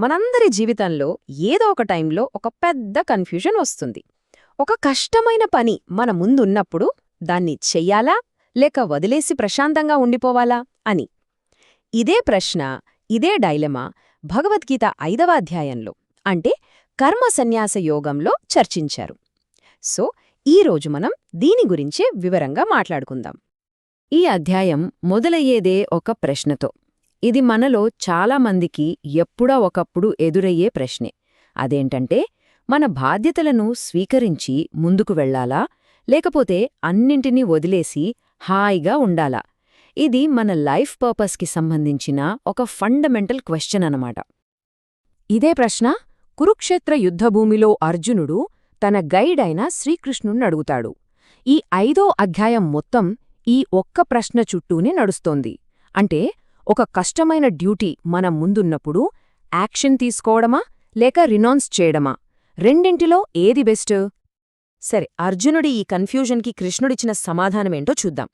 మనందరి జీవితంలో ఏదో ఒక టైంలో ఒక పెద్ద కన్ఫ్యూజన్ వస్తుంది. ఒక కష్టమైన పని మన ముందున్నప్పుడు దాన్ని చెయ్యాలా? లేక వదిలేసి ప్రశాంతంగా ఉండిపోవాలా? అని. ఇదే ప్రశ్న ఇదే డైలమా భగవద్గీత ఐదవ అధ్యాయంలో అంటే కర్మ సన్యాస యోగంలో చర్చించారు. సో ఈరోజు మనం దీని గురించే వివరంగా మాట్లాడుకుందాం. ఈ అధ్యాయం మొదలయ్యేదే ఒక ప్రశ్నతో. ఇది మనలో చాలామందికి ఎప్పుడో ఒకప్పుడు ఎదురయ్యే ప్రశ్నే. అదేంటంటే మన బాధ్యతలను స్వీకరించి ముందుకు వెళ్ళాలా లేకపోతే అన్నింటినీ వదిలేసి హాయిగా ఉండాలా? ఇది మన లైఫ్ పర్పస్కి సంబంధించిన ఒక ఫండమెంటల్ క్వశ్చన్ అనమాట ఇదే ప్రశ్న కురుక్షేత్ర యుద్ధభూమిలో అర్జునుడు తన గైడ్ అయిన శ్రీకృష్ణుణ్ణి అడుగుతాడు. ఈ ఐదో అధ్యాయం మొత్తం ఈ ఒక్క ప్రశ్న చుట్టూనే నడుస్తోంది. అంటే ఒక కష్టమైన డ్యూటీ మన ముందున్నప్పుడు యాక్షన్ తీసుకోవడమా లేక రినౌన్స్ చేయడమా? రెండింటిలో ఏది బెస్ట్? సరే అర్జునుడి ఈ కన్ఫ్యూజన్కి కృష్ణుడిచ్చిన సమాధానమేంటో చూద్దాం.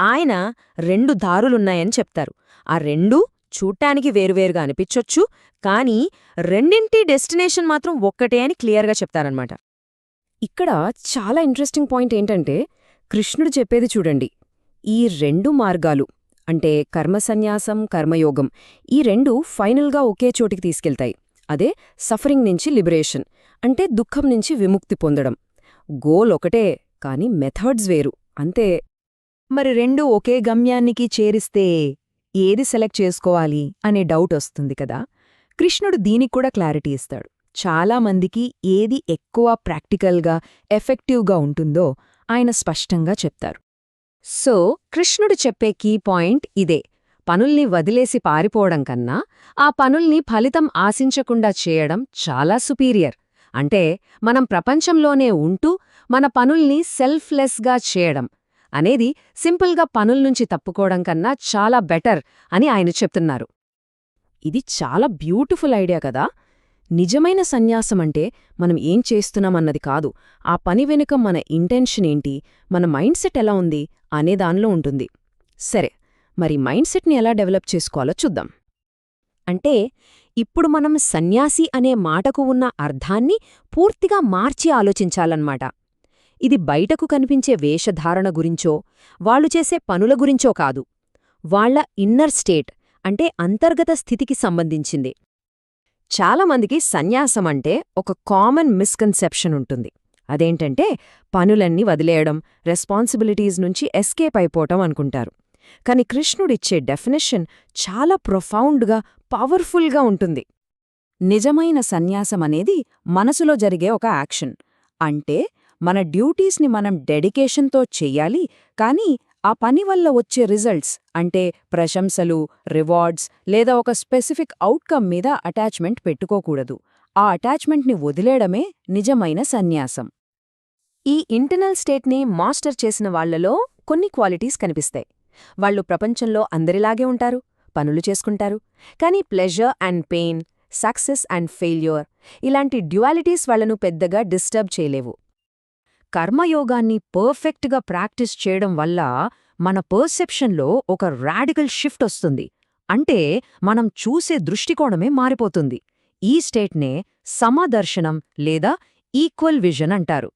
ఆయన రెండు దారులున్నాయని చెప్తారు. ఆ రెండూ చూడ్డానికి వేరువేరుగా అనిపించొచ్చు కానీ రెండింటి డెస్టినేషన్ మాత్రం ఒక్కటే అని క్లియర్గా చెప్తారనమాట ఇక్కడ చాలా ఇంట్రెస్టింగ్ పాయింట్ ఏంటంటే కృష్ణుడు చెప్పేది చూడండి. ఈ రెండు మార్గాలు అంటే కర్మసన్యాసం కర్మయోగం ఈ రెండు ఫైనల్గా ఒకే చోటికి తీసుకెళ్తాయి. అదే సఫరింగ్ నుంచి లిబరేషన్ అంటే దుఃఖం నుంచి విముక్తి పొందడం. గోల్ ఒకటే కాని మెథడ్స్ వేరు. అంతే. మరి రెండు ఒకే గమ్యానికి చేరిస్తే ఏది సెలెక్ట్ చేసుకోవాలి అనే డౌట్ వస్తుంది కదా? కృష్ణుడు దీనికి కూడా క్లారిటీ ఇస్తాడు. చాలామందికి ఏది ఎక్కువ ప్రాక్టికల్గా ఎఫెక్టివ్గా ఉంటుందో ఆయన స్పష్టంగా చెప్తారు. సో కృష్ణుడు చెప్పే కీ పాయింట్ ఇదే. పనుల్ని వదిలేసి పారిపోవడం కన్నా ఆ పనుల్ని ఫలితం ఆశించకుండా చేయడం చాలా సుపీరియర్. అంటే మనం ప్రపంచంలోనే ఉంటూ మన పనుల్ని సెల్ఫ్లెస్గా చేయడం అనేది సింపుల్గా పనుల్నుంచి తప్పుకోవడం కన్నా చాలా బెటర్ అని ఆయన చెప్తున్నారు. ఇది చాలా బ్యూటిఫుల్ ఐడియా కదా! నిజమైన సన్యాసమంటే మనం ఏం చేస్తున్నామన్నది కాదు. ఆ పని వెనుక మన ఇంటెన్షన్ ఏంటి మన మైండ్ సెట్ ఎలా ఉంది? అనే దానిలో ఉంటుంది. సరే మరి మైండ్ సెట్ని ఎలా డెవలప్ చేసుకోవాలో చూద్దాం. అంటే ఇప్పుడు మనం సన్యాసి అనే మాటకు ఉన్న అర్థాన్ని పూర్తిగా మార్చి ఆలోచించాలన్నమాట. ఇది బయటకు కనిపించే వేషధారణ గురించో వాళ్ళు చేసే పనుల గురించో కాదు. వాళ్ళ ఇన్నర్ స్టేట్ అంటే అంతర్గత స్థితికి సంబంధించింది. చాలామందికి సన్యాసమంటే ఒక కామన్ మిస్కన్సెప్షన్ ఉంటుంది. అదేంటంటే పనులన్నీ వదిలేయడం రెస్పాన్సిబిలిటీస్ నుంచి ఎస్కేప్ అయిపోవటం అనుకుంటారు. కాని కృష్ణుడిచ్చే డెఫినిషన్ చాలా ప్రొఫౌండ్గా పవర్ఫుల్గా ఉంటుంది. నిజమైన సన్యాసమనేది మనసులో జరిగే ఒక యాక్షన్. అంటే మన డ్యూటీస్ని మనం డెడికేషన్తో చెయ్యాలి కానీ ఆ పని వల్ల వచ్చే రిజల్ట్స్ అంటే ప్రశంసలు రివార్డ్స్ లేదా ఒక స్పెసిఫిక్ అవుట్కమ్ మీద అటాచ్మెంట్ పెట్టుకోకూడదు. ఆ అటాచ్మెంట్ని వదిలేయడమే నిజమైన సన్యాసం. ఈ ఇంటర్నల్ స్టేట్ని మాస్టర్ చేసిన వాళ్ళలో కొన్ని క్వాలిటీస్ కనిపిస్తాయి. వాళ్ళు ప్రపంచంలో అందరిలాగే ఉంటారు పనులు చేసుకుంటారు. కానీ pleasure and pain success and failure ఇలాంటి డ్యువాలిటీస్ వాళ్ళను పెద్దగా డిస్టర్బ్ చేయలేవు. కర్మయోగాన్ని పర్ఫెక్ట్గా ప్రాక్టీస్ చేయడం వల్ల మన పర్సెప్షన్లో ఒక రాడికల్ షిఫ్ట్ వస్తుంది. అంటే మనం చూసే దృష్టికోణమే మారిపోతుంది. ఈ స్టేట్నే సమదర్శనం లేదా ఈక్వల్ విజన్ అంటారు.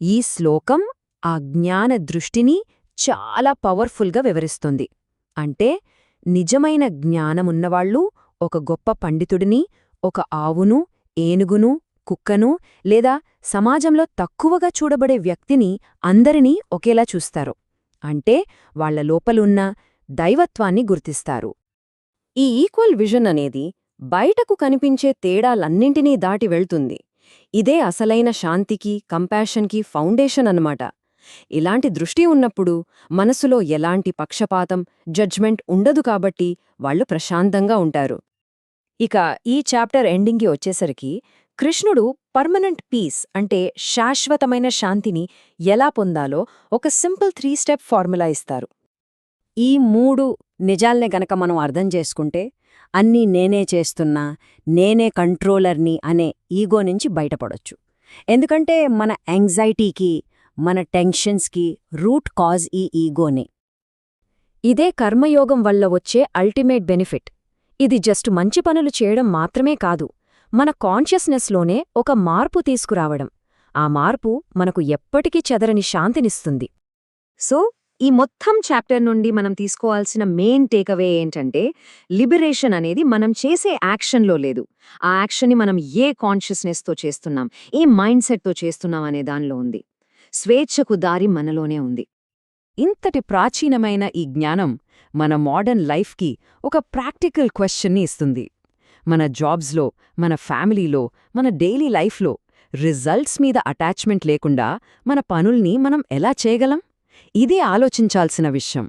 ఈ శ్లోకం ఆ జ్ఞాన దృష్టిని చాలా పవర్ఫుల్గా వివరిస్తుంది. అంటే నిజమైన జ్ఞానమున్నవాళ్ళు ఒక గొప్ప పండితుడిని ఒక ఆవును ఏనుగును కుక్కను లేదా సమాజంలో తక్కువగా చూడబడే వ్యక్తిని అందరినీ ఒకేలా చూస్తారు. అంటే వాళ్ళ లోపలున్న దైవత్వాన్ని గుర్తిస్తారు. ఈ ఈక్వల్ విజన్ అనేది బయటకు కనిపించే తేడాలన్నింటినీ దాటి వెళ్తుంది. ఇదే అసలైన శాంతికి కంపాషన్కి ఫౌండేషన్ అన్నమాట. ఇలాంటి దృష్టి ఉన్నప్పుడు మనసులో ఎలాంటి పక్షపాతం జడ్జ్మెంట్ ఉండదు కాబట్టి వాళ్ళు ప్రశాంతంగా ఉంటారు. ఇక ఈ చాప్టర్ ఎండింగ్కి వచ్చేసరికి కృష్ణుడు పర్మనెంట్ పీస్ అంటే శాశ్వతమైన శాంతిని ఎలా పొందాలో ఒక సింపుల్ త్రీ స్టెప్ ఫార్ములా ఇస్తారు. ఈ మూడు నిజాల్నే గనక మనం అర్థం చేసుకుంటే అన్నీ నేనే చేస్తున్నా నేనే కంట్రోలర్ని అనే ఈగో నుంచి బయటపడొచ్చు. ఎందుకంటే మన యాంగ్జైటీకి మన టెన్షన్స్కి రూట్ కాజ్ ఈ ఈగోనే. ఇదే కర్మయోగం వల్ల వచ్చే అల్టిమేట్ బెనిఫిట్. ఇది జస్ట్ మంచి పనులు చేయడం మాత్రమే కాదు. మన కాన్షియస్నెస్లోనే ఒక మార్పు తీసుకురావడం. ఆ మార్పు మనకు ఎప్పటికీ చెదరని శాంతినిస్తుంది. సో ఈ మొత్తం చాప్టర్ నుండి మనం తీసుకోవాల్సిన మెయిన్ టేకవే ఏంటంటే లిబరేషన్ అనేది మనం చేసే యాక్షన్లో లేదు. ఆ యాక్షన్ని మనం ఏ కాన్షియస్నెస్తో చేస్తున్నాం ఏ మైండ్ సెట్తో చేస్తున్నాం అనే దానిలో ఉంది. స్వేచ్ఛకు దారి మనలోనే ఉంది. ఇంతటి ప్రాచీనమైన ఈ జ్ఞానం మన మోడర్న్ లైఫ్కి ఒక ప్రాక్టికల్ క్వశ్చన్ని ఇస్తుంది. మన జాబ్స్లో మన ఫ్యామిలీలో మన డైలీ లైఫ్లో రిజల్ట్స్ మీద అటాచ్మెంట్ లేకుండా మన పనుల్ని మనం ఎలా చేయగలం? ఇదే ఆలోచించాల్సిన విషయం.